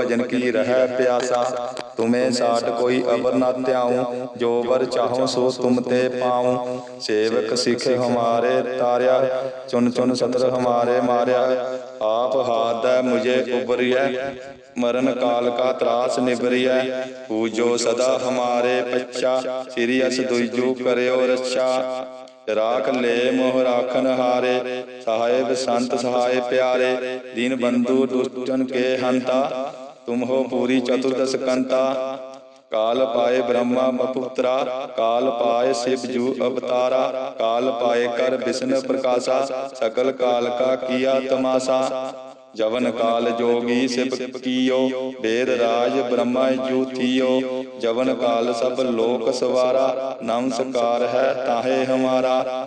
ਭਜਨ ਕੀ ਰਹਿ ਪਿਆਸਾ? ਤੁਮੇ ਸਾਟ ਕੋਈ ਅਵਰ ਨਾ ਧਿਆਉ, ਜੋ ਵਰ ਚਾਹੋ ਸੋ ਤੁਮ ਤੇ ਪਾਉ। ਸੇਵਕ ਸਿਖ ਹਮਾਰੇ ਤਾਰਿਆ ਚੁਨ ਚੁਨ ਸਤਰ ਹਮਾਰੇ ਮਾਰਿਆ। ਆਪ ਹਾਥ ਮੁਝੇ ਉਬਰਿਐ ਮਰਨ ਕਾਲ ਕਾ ਤਰਾਸ ਨਿਬਰਿਐ ਪੂਜੋ ਸਦਾ ਹਮਾਰੇ ਪੱਛਾ, ਸ੍ਰੀ ਅਸ ਦੁਇਜੂ ਕਰਿਓ ਰੱਛਾ। ਰਾਖ ਲੈ ਮੋਹ ਰਾਖਨ ਹਾਰੇ ਸਹਾਇਬ ਸੰਤ ਸਹਾਇ ਪਿਆਰੇ। ਦੀਨ ਬੰਧੂ ਦੁਸ਼ਟਨ ਕੇ ਹੰਤਾ। ਤੁਮ ਹੋ ਪੂਰੀ ਚਤੁਰਦਸ ਕੰਤਾ। ਕਾਲ ਪਾਏ ਬ੍ਰਹਮਾ ਮਪੁੱਤਰਾ। ਕਾਲ ਪਾਏ ਸਿਵ ਜੂ ਅਵਤਾਰਾ। ਕਾਲ ਪਾਏ ਕਰ ਵਿਸ਼ਨ ਪ੍ਰਕਾਸ਼ਾ। ਸਕਲ ਕਾਲ ਕਾ ਕੀਆ ਤਮਾਸਾ। ਜਵਨ ਕਾਲ ਜੋਗੀ ਸਿਪ ਕੀਓ। ਵੇਦ ਰਾਜ ਬ੍ਰਹਮਾ ਜੂਥੀਓ ਜਵਨ ਕਾਲ ਸਭ ਲੋਕ ਸਵਾਰਾ। ਨਮਸਕਾਰ ਹੈ ਤਾਹੇ ਹਮਾਰਾ।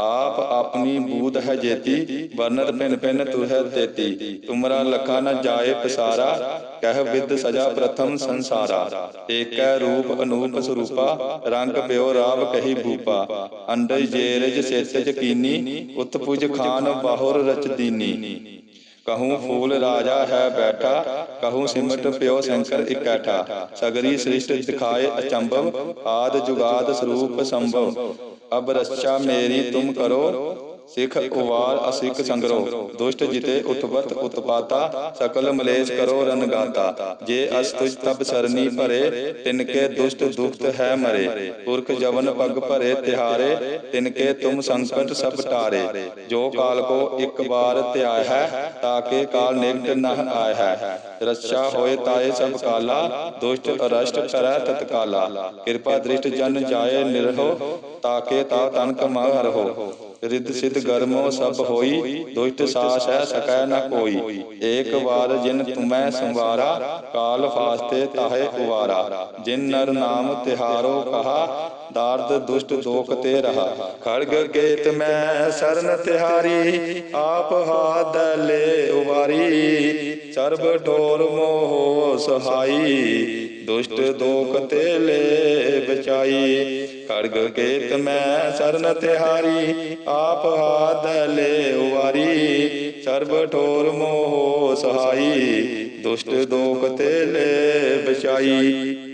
ਆਪ ਆਪਣੀ ਬੂਤ ਹੈ ਜੇਤੀ ਵਰਨਤ ਪਿਨ ਪਿਨ ਤੁਹੈ ਤੇਤੀ। ਤੁਮਰਾ ਲਖਾ ਨ ਜਾਏ ਪਸਾਰਾ, ਕਹਿ ਵਿਦ ਸਜਾ ਪ੍ਰਥਮ ਸੰਸਾਰਾ। ਏਕੈ ਰੂਪ ਅਨੂਪ ਸਰੂਪਾ, ਰੰਗ ਪਿਓ ਰਾਵ ਕਹੀ ਭੂਪਾ। ਅੰਡਜ ਜੇਰਜ ਸੇਤਜ ਕੀਨੀ ਉਤ ਖਾਨ ਬਾਹੁਰ ਰਚ ਦੀਨੀ। ਕਹੂੰ ਫੂਲ ਰਾਜਾ ਹੈ ਬੈਠਾ, ਕਹੂੰ ਸਿਮਟ ਪਿਓ ਸ਼ੰਕਰ ਇਕੱਠਾ। ਸਗਰੀ ਸ੍ਰਿਸ਼ਟ ਦਿਖਾਏ ਅਚੰਭਵ, ਆਦ ਜੁਗਾਦ ਸਰੂਪ ਸੰਭਵ। ਅਬ ਰੱਛਾ ਮੇਰੀ ਤੁਮ ਕਰੋ। ਸਿੱਖ ਉਵਾਰ ਅਸਿਖ ਸੰਗਰੋ ਦੁਸ਼ਟ ਜਿਤੇ ਉਤਪਤ ਉਤਪਾਤਾ, ਸਕਲ ਮਲੇਸ਼ ਕਰੋ ਰਨਗਾਤਾ ਜੇ ਅਸ ਤੁਜ ਤਬ ਸਰਨੀ ਭਰੇ ਤਿਨਕੇ ਦੁਸ਼ਟ ਦੁਖਤ ਹੈ ਮਰੇ। ਪੁਰਖ ਜਵਨ ਪਗ ਭਰੇ ਤਿਹਾਰੇ ਤਿਨਕੇ ਤੁਮ ਸੰਕਟ ਸਭ ਟਾਰੇ। ਜੋ ਕਾਲ ਕੋ ਇੱਕ ਵਾਰ ਧਿਆਇ ਹੈ ਤਾਕੇ ਕਾਲ ਨਿਕਟ ਨਹ ਆਇ ਹੈ। ਰੱਛਾ ਹੋਏ ਤਾਏ ਸਭ ਕਾਲਾ, ਦੁਸ਼ਟ ਅਰਸ਼ਟ ਕਰੈ ਤਤਕਾਲਾ ਕਿਰਪਾ ਦ੍ਰਿਸ਼ਟ ਜਨ ਜਾਏ ਨਿਰਹੋ ਤਾਕੇ ਤਾ ਤਨਕ ਕਮਾ ਹਰਹੋ। ਰਿੱਧ ਸਿਧ ਗਰਮੋ ਸਭ ਹੋਈ, ਦੁਸ਼ਟ ਸਾਸ ਹੈ ਸਕੈ ਨ ਕੋਈ। ਏਕ ਵਾਰ ਜਿਨ ਤੁਮੈ ਸੰਵਾਰਾ, ਕਾਲ ਫਾਸਤੇ ਤਾਹੇ ਉਵਾਰਾ ਜਿਨ ਨਰ ਨਾਮ ਤਿਹਾਰੋ ਕਹਾ ਦਾਰਦ, ਦੁਸ਼ਟ ਦੋਖ ਤੇ ਰਹਾ। ਖੜਗ ਗੇਤ ਮੈਂ, ਸਰਨ ਤਿਹਾਰੀ, ਆਪ ਹਾਦ ਲੈ ਉਵਾਰੀ। ਸਰਬ ਢੋਰ ਮੋਹ ਸਹਾਈ, ਦੁਸ਼ਟ ਦੋਖ ਤੇ ਲੈ ਬਚਾਈ। ਖੜਗ ਕੇਤ ਮੈਂ, ਸਰਨ ਤਿਹਾਰੀ, ਆਪ ਹਾਦ ਲੈ ਉਵਾਰੀ। ਸਰਬ ਠੋਰ ਮੋਹ ਸਹਾਈ, ਦੁਸ਼ਟ ਦੋਖ ਤੇ ਲੈ ਬਚਾਈ।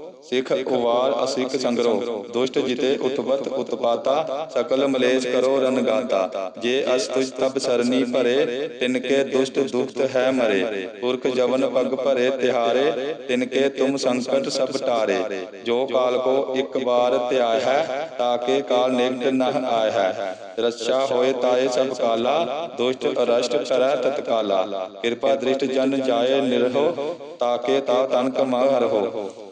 ਸਿਖ ਉਵਾਰ ਅਸਿਖ ਸੰਗਰੋ ਦੁਸ਼ਟ ਜਿਤੇ ਉਤਪਤ ਉਤਪਾਤਾ, ਸਕਲ ਮਲੇਸ਼ ਕਰੋ ਰਨਗਾਤਾ ਜੇ ਅਸ ਤੁਜ ਤਬ ਸਰਨੀ ਭਰੇ, ਤਿਨਕੇ ਦੁਸ਼ਟ ਦੁਖਤ ਹੈ ਮਰੇ। ਪੁਰਖ ਜਵਨ ਪਗ ਭਰੇ ਤਿਹਾਰੇ, ਤਿਨਕੇ ਤੁਮ ਸੰਕਟ ਸਭ ਟਾਰੇ। ਜੋ ਕਾਲ ਕੋ ਇੱਕ ਵਾਰ ਧਿਆਇ ਹੈ ਤਾਕੇ ਕਾਲ ਨਿਕਟ ਨਹ ਆਇ ਹੈ। ਰੱਛਾ ਹੋਏ ਤਾਏ ਸਭ ਕਾਲਾ, ਦੁਸ਼ਟ ਅਰਸ਼ਟ ਕਰੈ ਤਤਕਾਲਾ ਕਿਰਪਾ ਦ੍ਰਿਸ਼ਟ ਜਨ ਜਾਏ ਨਿਰਹੋ ਤਾਕੇ ਤਾ ਤਨਕ ਕਮਾ ਹਰਹੋ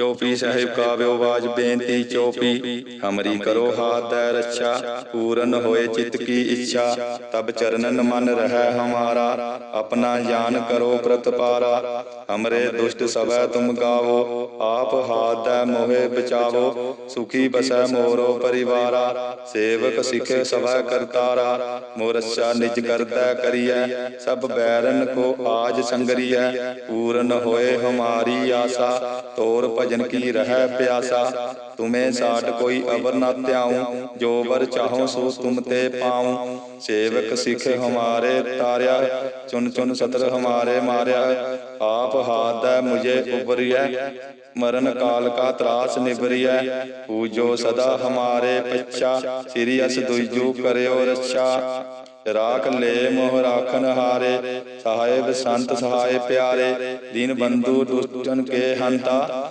ਚੋਪੀ ਸਾਹਿਬ ਕਾਵਿਓ ਬਾਜ ਬੇਨਤੀ ਚੋਪੀ। ਹਮਰੀ ਕਰੋ ਹਾਥ ਦੈ ਰੱਛਾ, ਪੂਰਨ ਹੋਏ ਚਿਤ ਕੀ ਇੱਛਾ। ਤਬ ਚਰਨਨ ਮਨ ਰਹਿ ਹਮਾਰਾ, ਆਪਣਾ ਜਾਨ ਕਰੋ ਪ੍ਰਤਪਾਰਾ ਹਮਰੇ ਦੁਸ਼ਟ ਸਭੈ ਤੁਮ ਗਾਵੋ, ਆਪ ਹਾਥ ਦੈ ਮੋਹਿ ਬਚਾਵੋ। ਸੁਖੀ ਬਸੈ ਮੋਰੋ ਪਰਿਵਾਰਾ, ਸੇਵਕ ਸਿਖੇ ਸਭੈ ਕਰਤਾਰਾ ਮੋਰਛਾ ਨਿਜ ਕਰਤਾ ਕਰੀਐ, ਸਭ ਬੈਰਨ ਕੋ ਆਜ ਸੰਗਰੀਐ। ਪੂਰਨ ਹੋਏ ਹਮਾਰੀ ਆਸਾ, ਤੋਰ ਭਜਨ ਕੀ ਰਹਿ ਪਿਆਸਾ? ਤੁਮੇ ਸਾਡ ਕੋਈ ਅਵਰ ਨਾ ਧਿਆਉ, ਜੋ ਵਰ ਚਾਹੋ ਸੋ ਤੁਮ ਤੇ ਪਾਉ। ਸੇਵਕ ਸਿੱਖ ਹਮਾਰੇ ਤਾਰਿਆ ਚੁਨ ਚੁਨ ਸਤਰ ਹਮਾਰੇ ਮਾਰਿਆ। ਆਪ ਹਾਥ ਮੁਝੇ ਉਬਰਿਐ ਮਰਨ ਕਾਲ ਕਾ ਤਰਾਸ ਨਿਬਰਿਐ ਪੂਜੋ ਸਦਾ ਹਮਾਰੇ ਪੱਛਾ, ਸ੍ਰੀ ਅਸ ਦੁਇਜੂ ਕਰਿਓ ਰੱਛਾ। ਰਾਖ ਲੈ ਮੋਹ ਰਾਖਨ ਹਾਰੇ, ਸਾਹਿਬ ਸੰਤ ਸਹਾਇ ਪਿਆਰੇ। ਦੀਨ ਬੰਧੂ ਦੁਸ਼ਟਨ ਕੇ ਹੰਤਾ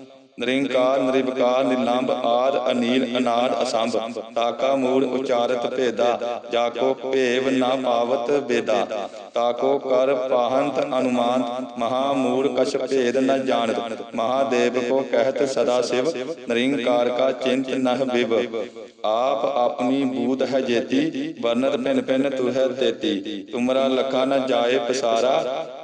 ਨਿਰੰਕਾਰ, ਨਿਰਵਕਾਰ, ਨਿਲੰਬ ਆਦ, ਅਨੀਲ, ਅਨਾਦ, ਅਸੰਭ। ਤਾਕਾ ਮੂੜ ਉਚਾਰਤ ਭੇਦਾ, ਜਾਕੋ ਭੇਵ ਨਾ ਪਾਵਤ ਬੇਦਾ ਤਾਕੋ ਕਰ ਪਾਹੰਤ ਅਨੁਮਾਨ ਮਹਾ ਮੂੜ ਕਛ ਭੇਦ ਨ ਜਾਣਤ। ਮਹਾਦੇਵ ਕੋ ਕਹਿਤ ਸਦਾ ਸਿਵ, ਨਿਰੰਕਾਰ ਕਾ ਚਿੰਤ ਨਹ ਬਿਵ ਆਪ ਆਪਣੀ ਬੂਤ ਹੈ ਜੇਤੀ ਵਰਨਤ ਭਿਨ ਭਿਨ ਤੁਹੈ ਤੇਤੀ। ਤੁਮਰਾ ਲਖਾ ਨ ਜਾਏ ਪਸਾਰਾ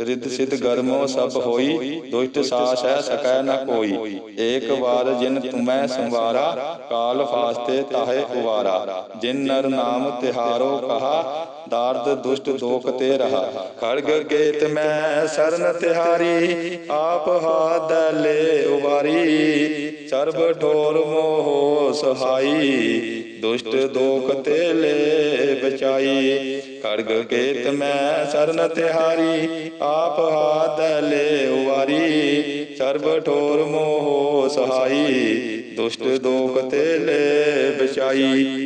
ਰਿੱਧ ਸਿਧ ਗਰਮੋ ਸਭ ਹੋਈ, ਦੁਸ਼ਟ ਸਾਸ ਹੈ, ਸਕੈ ਨ ਕੋਈ। ਏਕ ਵਾਰ ਜਿਨ ਤੁਮੈ ਸੰਵਾਰਾ, ਕਾਲ ਫਾਸਤੇ ਤਾਹੇ ਉਵਾਰਾ ਜਿਨ ਨਰ ਨਾਮ ਤਿਹਾਰੋ ਕਹਾ ਦਾਰਦ, ਦੁਸ਼ਟ ਦੋਖ ਤੇ ਰਹਾ। ਖੜਗ ਕੇਤ ਮੈਂ, ਸਰਨ ਤਿਹਾਰੀ, ਆਪ ਹਾਥ ਲੈ ਉਵਾਰੀ ਸਰਬ ਠੋਰ ਮੋਹ ਸਹਾਈ, ਦੁਸ਼ਟ ਦੋਖ ਤੇ ਲੈ ਬਚਾਈ। ਖੜਗ ਕੇਤ ਮੈਂ, ਸਰਨ ਤਿਹਾਰੀ, ਆਪ ਹਾਦ ਲੈ ਉਵਾਰੀ ਸਰਬ ਠੋਰ ਮੋਹ ਸਹਾਈ, ਦੁਸ਼ਟ ਦੋਖ ਤੇ ਲੈ ਬਚਾਈ।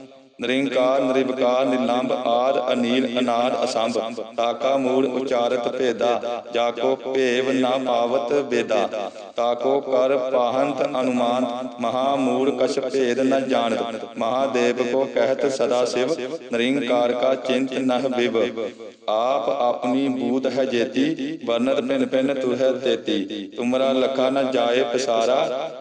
ਨਿਰੰਕਾਰ ਨਿਰਵਕਾਰ ਨਿਲੰਬ ਆਦ ਅਨੀਲ, ਅਨਾਦ, ਅਸੰਭ। ਤਾਕਾ ਮੂੜ ਉਚਾਰਤ ਭੇਦਾ, ਜਾਕੋ ਭੇਵ ਨਾ ਪਾਵਤ ਬੇਦਾ ਤਾਕੋ ਕਰ ਪਾਹੰਤ ਅਨੁਮਾਨ, ਮਹਾ ਮੂੜ ਕਛ ਭੇਦ ਨ ਜਾਣਤ। ਮਹਾਦੇਵ ਕੋ ਕਹਿਤ ਸਦਾ ਸਿਵ, ਨਿਰੰਕਾਰ ਕਾ ਚਿੰਤ ਨਹ ਬਿਵ ਆਪ ਆਪਣੀ ਬੂਤ ਹੈ ਜੇਤੀ ਵਰਨਤ ਪਿਨ ਪਿਨ ਤੁਹੈ ਤੇਤੀ। ਤੁਮਰਾ ਲਖਾ ਨ ਜਾਏ ਪਸਾਰਾ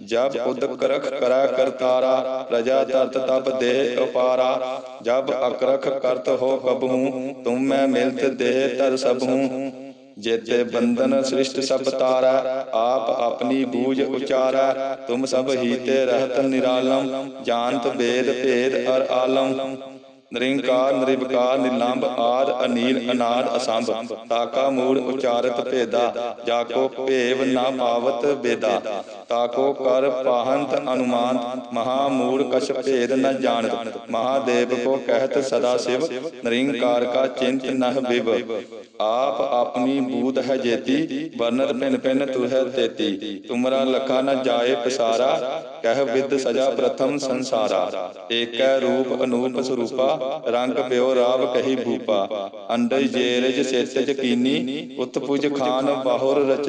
ਜਬ ਉਦਕ ਰਖ ਕਰੈ ਕਰਤਾਰਾ ਪ੍ਰਜਾ ਤਰਤ ਤਪ ਦੇ ਅਪਾਰਾ ਜਬ ਅਕਰਖ ਕਰਤ ਹੋ ਕਬਹੂ, ਤੁਮ ਮੈਂ ਮਿਲਤ ਦੇਹ ਤਰ ਸਭੂ। ਜੇਤੇ ਬੰਧਨ ਸ੍ਰਿਸ਼ਟ ਸਭ ਤਾਰਾ, ਆਪ ਆਪਣੀ ਬੂਝ ਉਚਾਰੈ। ਤੁਮ ਸਭ ਹੀਤੇ ਰਹਤ ਨਿਰਾਲਮ, ਜਾਣਤ ਵੇਦ ਭੇਦ ਅਰ ਆਲਮ। ਨਿਰੰਕਾਰ, ਨਿਰਵਿਕਾਰ, ਨਿਲੰਬ ਆਦ ਅਨੀਲ, ਅਨਾਦ ਅਸੰਭ। ਤਾਕਾ ਮੂੜ ਉਚਾਰਤ ਭੇਦਾ, ਜਾਕੋ ਭੇਵ ਨਾ ਪਾਵਤ ਬੇਦਾ। ਤਾਕੋ ਕਰ ਪਾਹੰਤ ਅਨੁਮਾਨ ਮਹਾ ਮੂੜ ਕਛ ਭੇਦ ਨ ਜਾਣਤ। ਮਹਾਦੇਵ ਕੋ ਕਹਿਤ ਸਦਾ ਸਿਵ, ਨਿਰੰਕਾਰ ਕਾ ਚਿੰਤ ਨਹ ਬਿਵ ਆਪ ਆਪਣੀ ਬੂਧ ਹੈ ਜੇਤੀ, ਵਰਨਤ ਪਿਨ ਪਿਨ ਤੁਹੈ ਤੇਤੀ। ਤੁਮਰਾ ਲਖਾ ਨ ਜਾਏ ਪਸਾਰਾ, ਕਹਿ ਵਿਦ ਸਜਾ ਪ੍ਰਥਮ ਸੰਸਾਰਾ। ਏਕੈ ਰੂਪ ਅਨੂਪ ਸਰੂਪਾ, ਰੰਗ ਪਿਓ ਰਾਵ ਕਹੀ ਭੂਪਾ। ਅੰਡਜ ਜੇਰਜ ਸੇਤਜ ਕੀਨੀ ਉਤ ਖਾਨ ਬਾਹੁਰ ਰਚ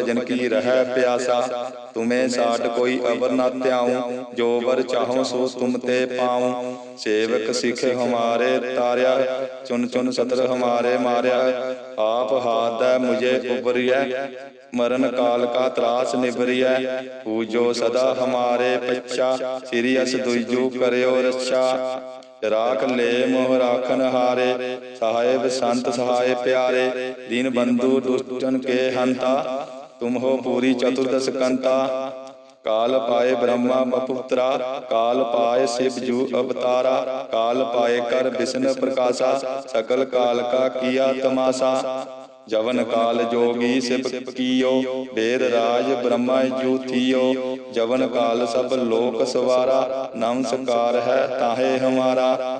ਭਜਨ ਕੀ ਰਹਿ ਪਿਆਸਾ? ਤੁਮੇ ਸਾਡ ਕੋਈ ਅਵਰ ਨਾ ਧਿਆਉ, ਜੋ ਵਰ ਚਾਹੋ ਸੋ ਤੁਮ ਤੇ ਪਾਉ। ਸੇਵਕ ਸਿਖ ਹਮਾਰੇ ਤਾਰਿਆ, ਚੁਨ ਚੁਨ ਸਤਰ ਹਮਾਰੇ ਮਾਰਿਆ। ਆਪ ਹਾਥ ਮੁਝੇ ਉਬਰਿਐ ਮਰਨ ਕਾਲ ਕਾ ਤਰਾਸ ਨਿਬਰਿਐ ਪੂਜੋ ਸਦਾ ਹਮਾਰੇ ਪੱਛਾ, ਸ੍ਰੀ ਅਸ ਦੁਇਜੂ ਕਰਿਓ ਰੱਛਾ। ਰਾਖ ਲੈ ਮੋਹ ਰਾਖਨ ਹਾਰੇ, ਸਾਹਿਬ ਸੰਤ ਸਹਾਏ ਪਿਆਰੇ। ਦੀਨ ਬੰਧੂ ਦੁਸ਼ਟਨ ਕੇ ਹੰਤਾ। ਤੁਮ ਹੋ ਪੂਰੀ ਚਤੁਰਦਸ ਕੰਤਾ। ਕਾਲ ਪਾਏ ਬ੍ਰਹਮਾ ਮਪੁੱਤਰਾ, ਕਾਲ ਪਾਏ ਸਿਵ ਜੂ ਅਵਤਾਰਾ, ਕਾਲ ਪਾਏ ਕਰ ਵਿਸ਼ਨ ਪ੍ਰਕਾਸ਼ਾ, ਸਕਲ ਕਾਲ ਕਾ ਕੀਆ ਤਮਾਸਾ। ਜਵਨ ਕਾਲ ਜੋਗੀ ਸਿਵ ਕੀਓ ਵੇਦ ਰਾਜ ਬ੍ਰਹਮਾ ਜੂਥੀਓ ਜਵਨ ਕਾਲ ਸਭ ਲੋਕ ਸਵਾਰਾ ਨਮਸਕਾਰ ਹੈ ਤਾਹੇ ਹਮਾਰਾ।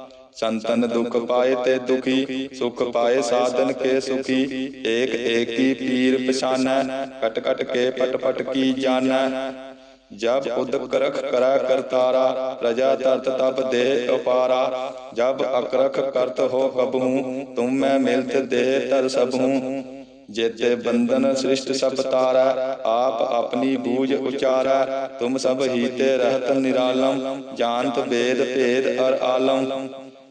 ਸੰਤਨ ਦੁਖ ਪਾਏ ਤੇ ਦੁਖੀ, ਸੁਖ ਪਾਏ ਸਾਧਨ ਕੇ ਸੁਖੀ। ਏਕ ਏਕੀ ਪੀਰ ਪਛਾਨੈ, ਕਟ ਕਟ ਕੇ ਪਟ ਪਟ ਕੀ ਜਾਣੈ ਜਬ ਉਦਕ ਰਖ ਕਰਤਾਰਾ, ਪ੍ਰਜਾ ਤਰਤ ਤਪ ਦੇ ਅਪਾਰਾ ਜਬ ਅਕਰਖ ਕਰਤ ਹੋ ਕਬਹੂ, ਤੁਮ ਮੈਂ ਮਿਲਤ ਦੇਹ ਤਰ ਸਭੂ। ਜੇਤੇ ਬੰਧਨ ਸ੍ਰਿਸ਼ਟ ਸਭ ਤਾਰਾ, ਆਪ ਆਪਣੀ ਬੂਝ ਉਚਾਰੈ। ਤੁਮ ਸਭ ਹੀਤੇ ਰਹਤ ਨਿਰਾਲਮ, ਜਾਣਤ ਵੇਦ ਭੇਦ ਅਰ ਆਲਮ।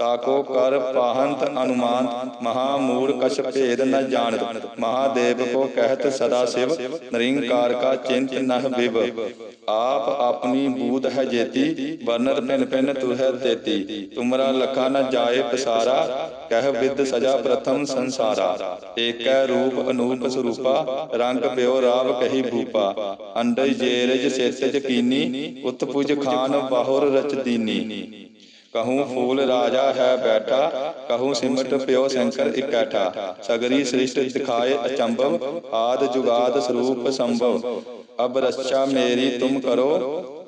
ਤਾਕੋ ਕਰ ਪਾਹੰਤ ਅਨੁਮਾਨ ਮਹਾ ਮੂੜ ਕਛ ਭੇਦ ਨ ਜਾਣਤ। ਮਹਾਦੇਵ ਕੋ ਕਹਿਤ ਸਦਾ ਸਿਵ, ਨਿਰੰਕਾਰ ਕਾ ਚਿੰਤ ਨਹ ਬਿਵ ਆਪ ਆਪਣੀ ਬੂਧ ਹੈ ਜੇਤੀ ਵਰਨਤ ਪਿਨ ਪਿਨ ਤੁਹੈ ਤੇਤੀ। ਤੁਮਰਾ ਲਖਾ ਨ ਜਾਏ ਪਸਾਰਾ, ਕਹਿ ਵਿਦ ਸਜਾ ਪ੍ਰਥਮ ਸੰਸਾਰਾ। ਏਕੈ ਰੂਪ ਅਨੂਪ ਸਰੂਪਾ, ਰੰਗ ਪਿਓ ਰਾਵ ਕਹੀ ਭੂਪਾ। ਅੰਡਜ ਜੇਰਜ ਸੇਤਜ ਕੀਨੀ, ਉਤਪੁਜ ਖਾਨ ਬਾਹੁਰ ਰਚ ਦੀਨੀ। ਕਹੂੰ ਫੂਲ ਰਾਜਾ ਹੈ ਬੈਠਾ, ਕਹੂੰ ਸਿਮਟ ਪਿਓ ਸ਼ੰਕਰ ਇਕੱਠਾ। ਸਗਰੀ ਸ੍ਰਿਸ਼ਟ ਦਿਖਾਏ ਅਚੰਭਵ, ਆਦ ਜੁਗਾਦ ਸਰੂਪ ਸੰਭਵ। ਅਬ ਰੱਛਾ ਮੇਰੀ ਤੁਮ ਕਰੋ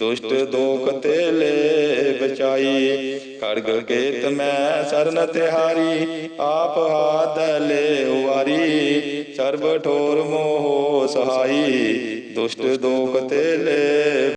ਦੁਸ਼ਟ ਦੋਖ ਤੇ ਬਚਾਈ। ਖੜਗ ਕੇਤ ਮੈਂ ਸਰਨ ਤਿਹਾਰੀ, ਆਪ ਹਾਦਲੇ ਲੈ ਸਰਬ ਠੋਰ ਮੋਹ ਸਹਾਈ, ਦੁਸ਼ਟ ਦੋਖ ਤੇ ਲੈ